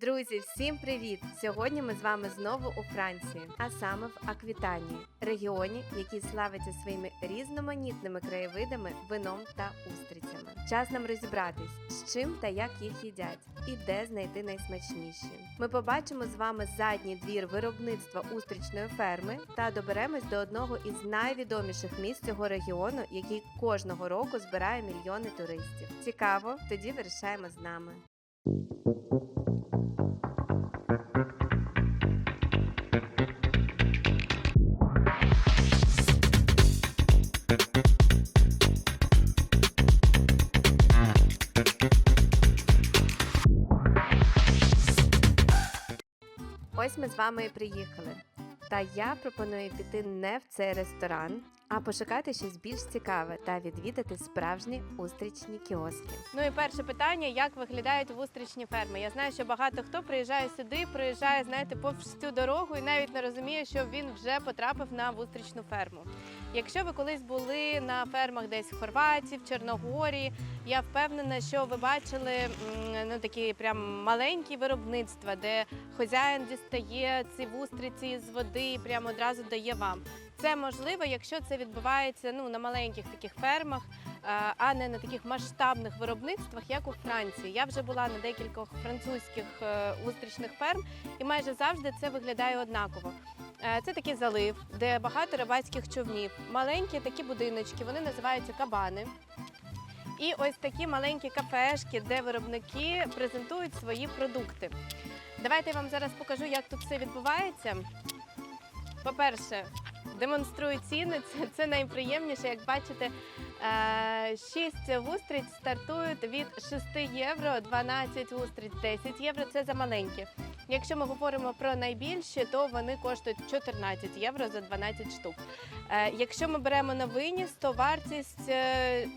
Друзі, всім привіт! Сьогодні ми з вами знову у Франції, а саме в Аквітанії, регіоні, який славиться своїми різноманітними краєвидами, вином та устрицями. Час нам розібратись, з чим та як їх їдять, і де знайти найсмачніші. Ми побачимо з вами задній двір виробництва устричної ферми та доберемось до одного із найвідоміших місць цього регіону, який кожного року збирає мільйони туристів. Цікаво? Тоді вирішаємо з нами. Вами і приїхали. Та я пропоную піти не в цей ресторан, а пошукати щось більш цікаве та відвідати справжні устрічні кіоски. Ну і перше питання: як виглядають вустрічні ферми? Я знаю, що багато хто приїжджає сюди, приїжджає, знаєте, повз цю дорогу і навіть не розуміє, що він вже потрапив на вустрічну ферму. Якщо ви колись були на фермах десь в Хорватії, в Чорногорії, я впевнена, що ви бачили ну, такі прям маленькі виробництва, де хазяїн дістає ці вустриці з води і прямо одразу дає вам. Це можливо, якщо це відбувається ну, на маленьких таких фермах, е, а не на таких масштабних виробництвах, як у Франції. Я вже була на декількох французьких е, устрічних ферм, і майже завжди це виглядає однаково. Е, Це такий залив, де багато рибацьких човнів, маленькі такі будиночки, вони називаються кабани. І ось такі маленькі кафешки, де виробники презентують свої продукти. Давайте я вам зараз покажу, як тут все відбувається. По-перше, демонструю ціни. Це, це найприємніше. Як бачите, 6 вустриць стартують від 6 євро, 12 вустриць 10 євро. Це за маленькі. Якщо ми говоримо про найбільші, то вони коштують 14 євро за 12 штук. Е, Якщо ми беремо на виніс, то вартість е,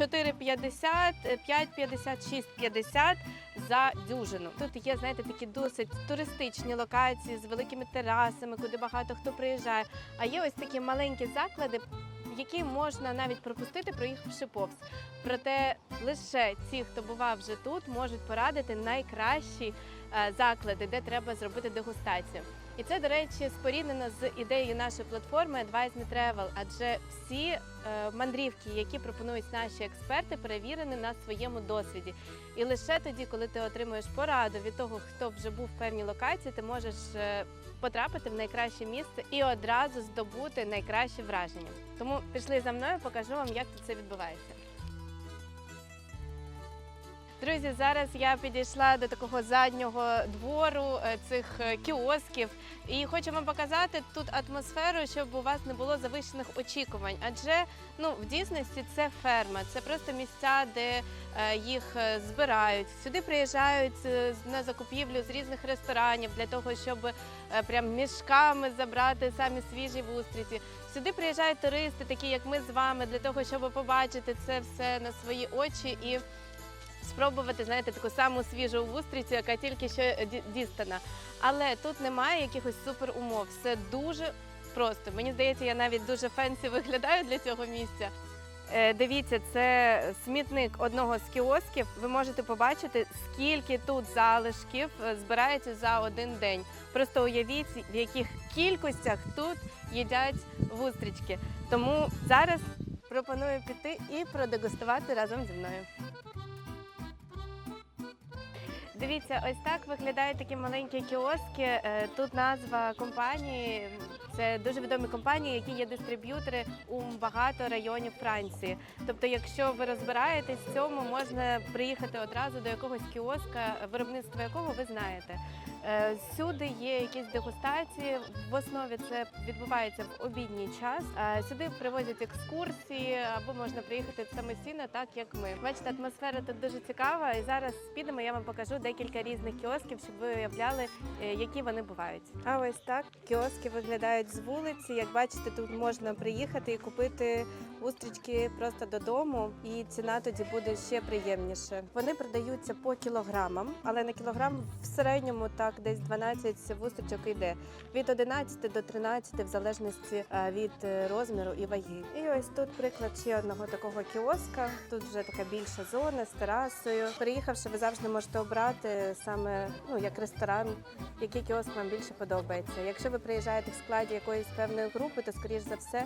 4,50, 5,50, 6,50 за дюжину. Тут є, знаєте, такі досить туристичні локації з великими терасами, куди багато хто приїжджає. А є ось такі маленькі заклади, які можна навіть пропустити, проїхавши повз. Проте лише ті, хто бував вже тут, можуть порадити найкращі заклади, де треба зробити дегустацію. І це, до речі, споріднено з ідеєю нашої платформи Advise Me Travel, адже всі е, мандрівки, які пропонують наші експерти, перевірені на своєму досвіді. І лише тоді, коли ти отримуєш пораду від того, хто вже був в певній локації, ти можеш е, потрапити в найкраще місце і одразу здобути найкращі враження. Тому пішли за мною, покажу вам, як тут це відбувається. Друзі, зараз я підійшла до такого заднього двору е, цих е, кіосків і хочу вам показати тут атмосферу, щоб у вас не було завищених очікувань. Адже ну в дійсності це ферма, це просто місця, де е, їх збирають. Сюди приїжджають на закупівлю з різних ресторанів для того, щоб прям мішками забрати самі свіжі вустриці. Сюди приїжджають туристи, такі як ми з вами, для того, щоб побачити це все на свої очі і спробувати, знаєте, таку саму свіжу вустрицю, яка тільки що дістана. Але тут немає якихось супер умов. Все дуже просто. Мені здається, я навіть дуже фенсі виглядаю для цього місця. Е, Дивіться, це смітник одного з кіосків. Ви можете побачити, скільки тут залишків е, збирається за один день. Просто уявіть, в яких кількостях тут їдять вустрічки. Тому зараз пропоную піти і продегустувати разом зі мною. Дивіться, ось так виглядають такі маленькі кіоски. Е, Тут назва компанії. Це дуже відомі компанії, які є дистриб'ютори у багато районів Франції. Тобто, якщо ви розбираєтесь в цьому, можна приїхати одразу до якогось кіоска, виробництво якого ви знаєте. Е, Сюди є якісь дегустації. В основі це відбувається в обідній час. Е, Сюди привозять екскурсії або можна приїхати самостійно, так як ми. Бачите, атмосфера тут дуже цікава. І зараз підемо. Я вам покажу декілька різних кіосків, щоб ви уявляли, е, які вони бувають. А ось так кіоски виглядають з вулиці. Як бачите, тут можна приїхати і купити устрічки просто додому, і ціна тоді буде ще приємніше. Вони продаються по кілограмам, але на кілограм в середньому так десь 12 вустрічок йде від 11 до 13, в залежності е, від е, розміру і ваги. І ось тут приклад ще одного такого кіоска. Тут вже така більша зона з терасою. Приїхавши, ви завжди можете обрати саме ну як ресторан, який кіоск вам більше подобається. Якщо ви приїжджаєте в складі якоїсь певної групи, то скоріш за все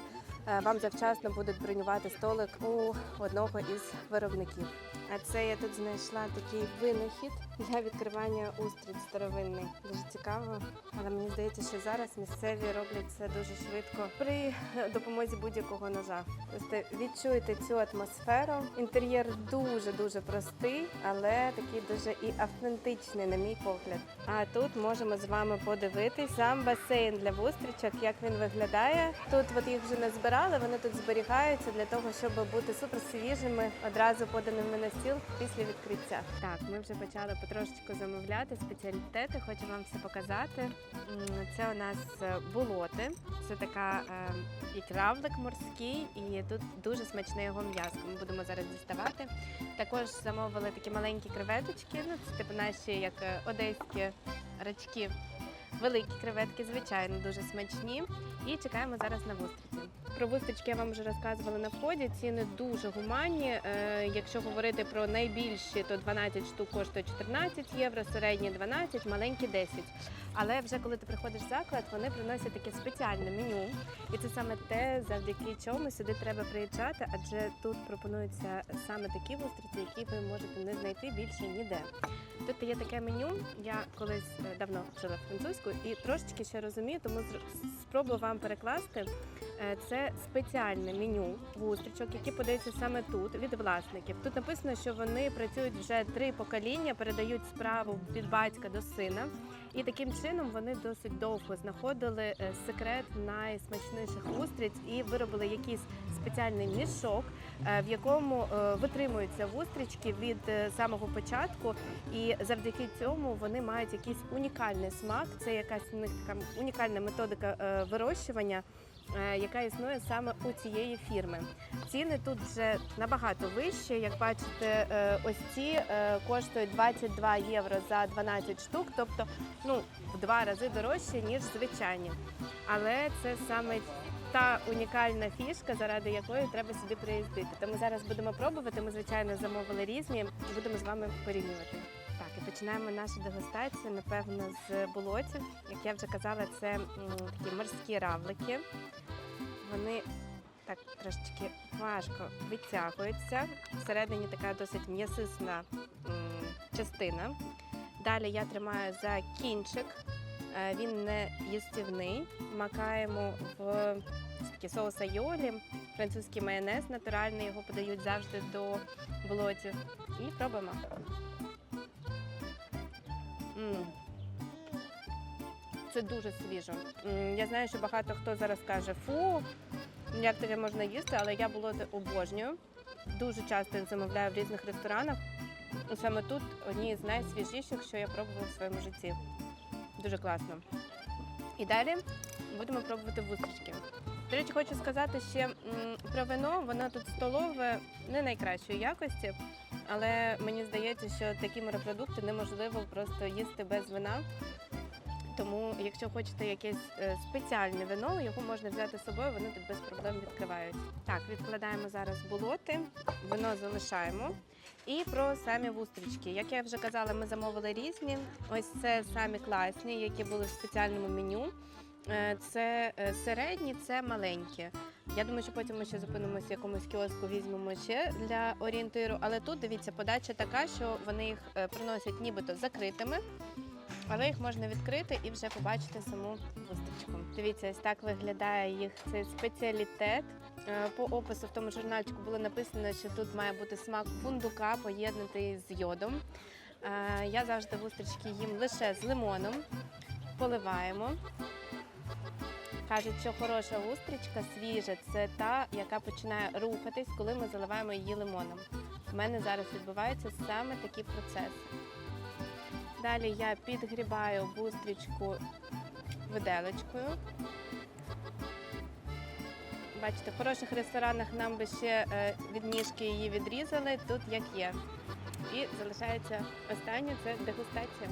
вам завчасно будуть бронювати столик у одного із виробників. А це я тут знайшла такий винахід для відкривання устриць старовинний. Дуже цікаво, але мені здається, що зараз місцеві роблять це дуже швидко при допомозі будь-якого ножа. Просто відчуєте цю атмосферу. Інтер'єр дуже дуже простий, але такий дуже і автентичний, на мій погляд. А тут можемо з вами подивитись сам басейн для вустрічок, як він виглядає. Тут от їх вже не збирали, вони тут зберігаються для того, щоб бути супер свіжими, одразу поданими на стіл після відкриття. Так, ми вже почали потрошечку замовляти спеціалітети. Хочу вам все показати. Це у нас е, болоти. Це така е, як равлик морський, і тут дуже смачне його м'ясо. Ми будемо зараз діставати. Також замовили такі маленькі креветочки. Ну це типу наші як е, одеські рачки. Великі креветки, звичайно, дуже смачні. І чекаємо зараз на вустриці. Про вустрічки я вам вже розказувала на вході. Ціни дуже гуманні. Е, якщо говорити про найбільші, то 12 штук коштує 14 євро, середні 12, маленькі 10. Але вже коли ти приходиш в заклад, вони приносять таке спеціальне меню. І це саме те, завдяки чому сюди треба приїжджати, адже тут пропонуються саме такі вустриці, які ви можете не знайти більше ніде. Тут є таке меню. Я колись е, давно вчила французьку і трошечки ще розумію, тому спробую вам перекласти. Е, Це спеціальне меню вустрічок, які подаються саме тут від власників. Тут написано, що вони працюють вже три покоління, передають справу від батька до сина. І таким чином вони досить довго знаходили е, секрет найсмачніших устриць і виробили якийсь спеціальний мішок, е, в якому е, витримуються вустрічки від самого початку. І завдяки цьому вони мають якийсь унікальний смак. Це якась у них така унікальна методика вирощування. Е, Яка існує саме у цієї фірми. Ціни тут вже набагато вищі. Як бачите, е, ось ці е, коштують 22 євро за 12 штук, тобто ну, в два рази дорожче, ніж звичайні. Але це саме та унікальна фішка, заради якої треба сюди приїздити. Тому зараз будемо пробувати. Ми, звичайно, замовили різні і будемо з вами порівнювати. Починаємо нашу дегустацію, напевно, з болотів. Як я вже казала, це такі морські равлики. Вони так трошечки важко відтягуються. Всередині така досить м'ясисна частина. Далі я тримаю за кінчик. Е, Він не їстівний. Макаємо в соус айолі, французький майонез натуральний, його подають завжди до болотів. І пробуємо. Це дуже свіжо. Я знаю, що багато хто зараз каже фу, як таке можна їсти, але я болоти обожнюю. Дуже часто замовляю в різних ресторанах. Саме тут одні з найсвіжіших, що я пробувала в своєму житті. Дуже класно. І далі будемо пробувати вустрічки. До речі, хочу сказати ще про вино. Воно тут столове не найкращої якості, але мені здається, що такі морепродукти неможливо просто їсти без вина. Тому, якщо хочете якесь е, спеціальне вино, його можна взяти з собою, вони тут без проблем відкривають. Так, відкладаємо зараз болоти, вино залишаємо. І про самі вустрічки. Як я вже казала, ми замовили різні. Ось це самі класні, які були в спеціальному меню. Е, Це е, середні, це маленькі. Я думаю, що потім ми ще зупинимося якомусь кіоску, візьмемо ще для орієнтиру. Але тут дивіться, подача така, що вони їх е, приносять нібито закритими, але їх можна відкрити і вже побачити саму вустрічку. Дивіться, ось так виглядає їх цей спеціалітет. Е, По опису в тому журнальчику було написано, що тут має бути смак фундука, поєднаний з йодом. Е, Я завжди вустрічки їм лише з лимоном. Поливаємо. Кажуть, що хороша устрічка свіжа це та, яка починає рухатись, коли ми заливаємо її лимоном. У мене зараз відбувається саме такий процес. Далі я підгрібаю вустрічку виделечкою. Бачите, в хороших ресторанах нам би ще е, від ніжки її відрізали, тут як є. І залишається останнє це дегустація.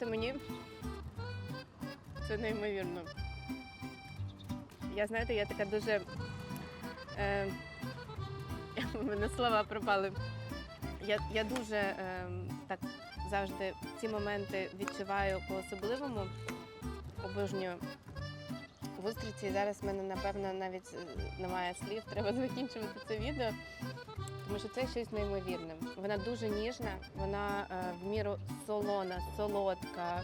Просто мені, це неймовірно. Я знаєте, я така дуже. Е, у мене слова пропали. Я, я дуже е, так завжди ці моменти відчуваю по-особливому. Обожнюю вустриці. І зараз в мене, напевно, навіть е, немає слів, треба закінчувати це відео. Тому що це щось неймовірне. Вона дуже ніжна, вона е, в міру солона, солодка.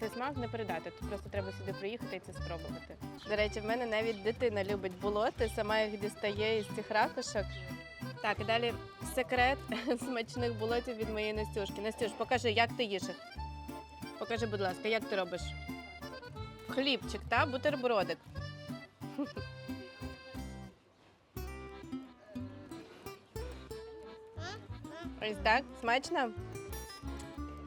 Цей смак не передати. Тут просто треба сюди приїхати і це спробувати. До речі, в мене навіть дитина любить болоти, сама їх дістає із цих ракушок. Так, і далі секрет смачних болотів від моєї Настюшки. Настюш, покажи, як ти їш їх. Покажи, будь ласка, як ти робиш? Хлібчик, та бутербродик. Ось так, смачно.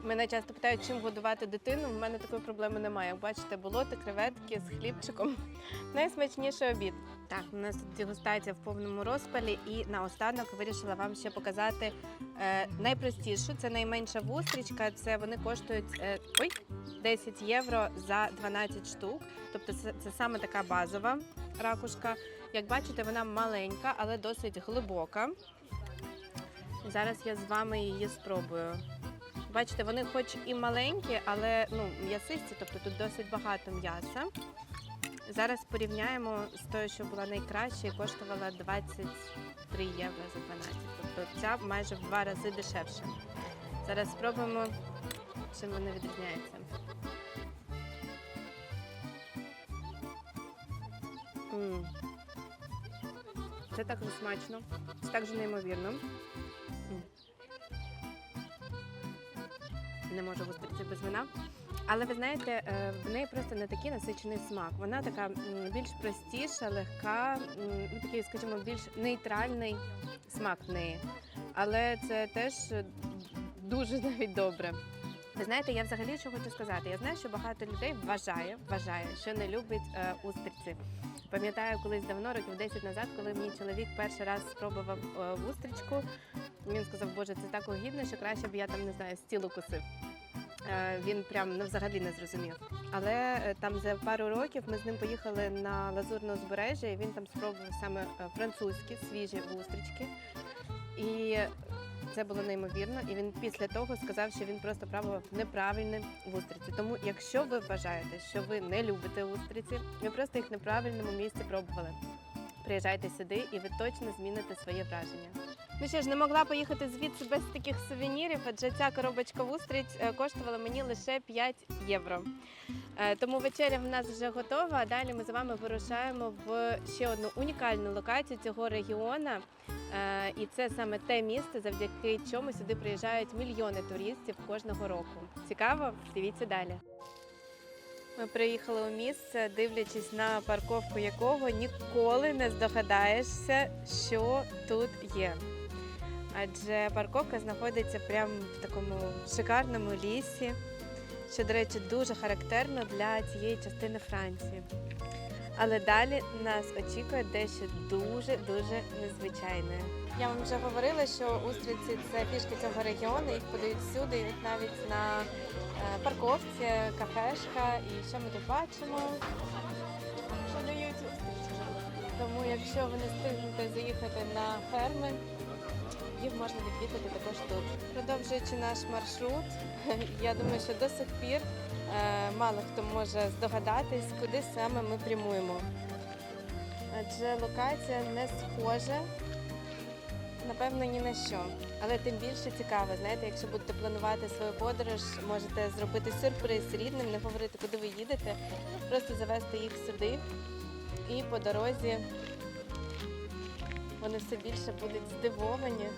Мене часто питають, чим годувати дитину. У мене такої проблеми немає. Як бачите, болоти, креветки з хлібчиком. Найсмачніший обід. Так, у нас тут дегустація в повному розпалі, і наостанок вирішила вам ще показати е, найпростішу. Це найменша вустрічка. Це вони коштують е, ой, 10 євро за 12 штук. Тобто це, це саме така базова ракушка. Як бачите, вона маленька, але досить глибока. Зараз я з вами її спробую. Бачите, вони хоч і маленькі, але ну, м'ясисті, тобто тут досить багато м'яса. Зараз порівняємо з тою, що була найкраща і коштувала 23 євро за 12. Тобто ця майже в два рази дешевше. Зараз спробуємо, чим вони відрізняються. М. Це так смачно, це так же неймовірно. Не можу виступити без вина. Але ви знаєте, е, в неї просто не такий насичений смак. Вона така більш простіша, легка, ну, такий, скажімо, більш нейтральний смак в неї. Але це теж дуже навіть добре. Ви знаєте, я взагалі що хочу сказати. Я знаю, що багато людей вважає, вважає, що не любить е, устриці. Пам'ятаю, колись давно, років 10 назад, коли мій чоловік перший раз спробував е, вустричку, він сказав, боже, це так огідно, що краще б я там не знаю, стіл укусив. Е, Він прям ну, взагалі не зрозумів. Але е, там за пару років ми з ним поїхали на лазурне узбережжя, і він там спробував саме е, французькі свіжі вустрички. І це було неймовірно. І він після того сказав, що він просто пробував неправильні вустриці. Тому, якщо ви вважаєте, що ви не любите устриці, ви просто їх в неправильному місці пробували. Приїжджайте сюди, і ви точно зміните своє враження. Ну що ж, не могла поїхати звідси без таких сувенірів, адже ця коробочка вустриць е, коштувала мені лише 5 євро. Е, Тому вечеря в нас вже готова. А далі ми з вами вирушаємо в ще одну унікальну локацію цього регіону. Е, І це саме те місце, завдяки чому сюди приїжджають мільйони туристів кожного року. Цікаво? Дивіться далі. Ми приїхали у місце, дивлячись на парковку якого ніколи не здогадаєшся, що тут є. Адже парковка знаходиться прямо в такому шикарному лісі, що, до речі, дуже характерно для цієї частини Франції. Але далі нас очікує дещо дуже-дуже незвичайне. Я вам вже говорила, що устриці це фішки цього регіону, їх подають всюди, їх навіть на е, парковці, кафешка. І що ми тут бачимо? Подають устриці. Тому якщо ви не встигнете заїхати на ферми, їх можна відвідати також тут. Продовжуючи наш маршрут, я думаю, що до сих пір е, мало хто може здогадатись, куди саме ми прямуємо. Адже локація не схожа, напевно, ні на що. Але тим більше цікаво, знаєте, якщо будете планувати свою подорож, можете зробити сюрприз рідним, не говорити, куди ви їдете, просто завести їх сюди і по дорозі вони все більше будуть здивовані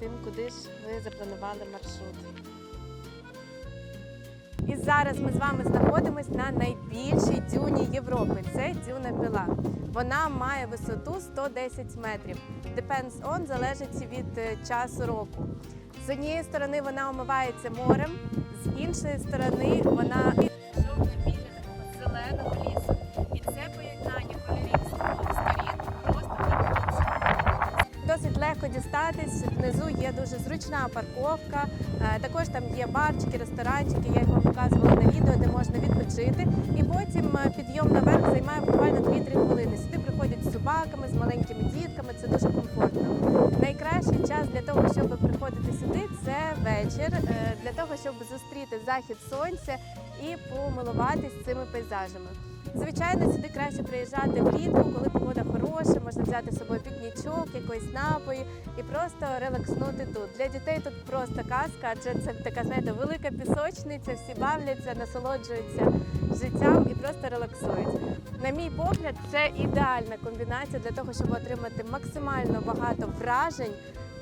тим, куди ж ви запланували маршрут. І зараз ми з вами знаходимося на найбільшій дюні Європи. Це дюна біла. Вона має висоту 110 метрів. Depends on, залежить від е, часу року. З однієї сторони вона омивається морем, з іншої сторони вона легко. Внизу є дуже зручна парковка. Е, Також там є барчики, ресторанчики. Я їх вам показувала на відео, де можна відпочити. І потім е, підйом наверх займає буквально 2-3 хвилини. Сюди приходять з собаками, з маленькими дітками. Це дуже комфортно. Час для того, щоб приходити сюди, це вечір, е, для того, щоб зустріти захід сонця і помилуватись цими пейзажами. Звичайно, сюди краще приїжджати влітку, коли погода хороша, можна взяти з собою пікнічок, якийсь напої і просто релакснути тут. Для дітей тут просто казка, адже це така, знаєте, велика пісочниця, всі бавляться, насолоджуються життям і просто релаксують. На мій погляд, це ідеальна комбінація для того, щоб отримати максимально багато вражень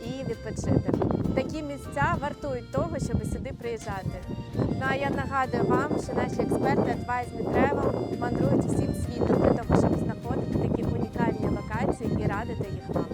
і відпочити. Такі місця вартують того, щоб сюди приїжджати. Ну а я нагадую вам, що наші експерти два Advice Travel мандрують всім світом для того, щоб знаходити такі унікальні локації і радити їх вам.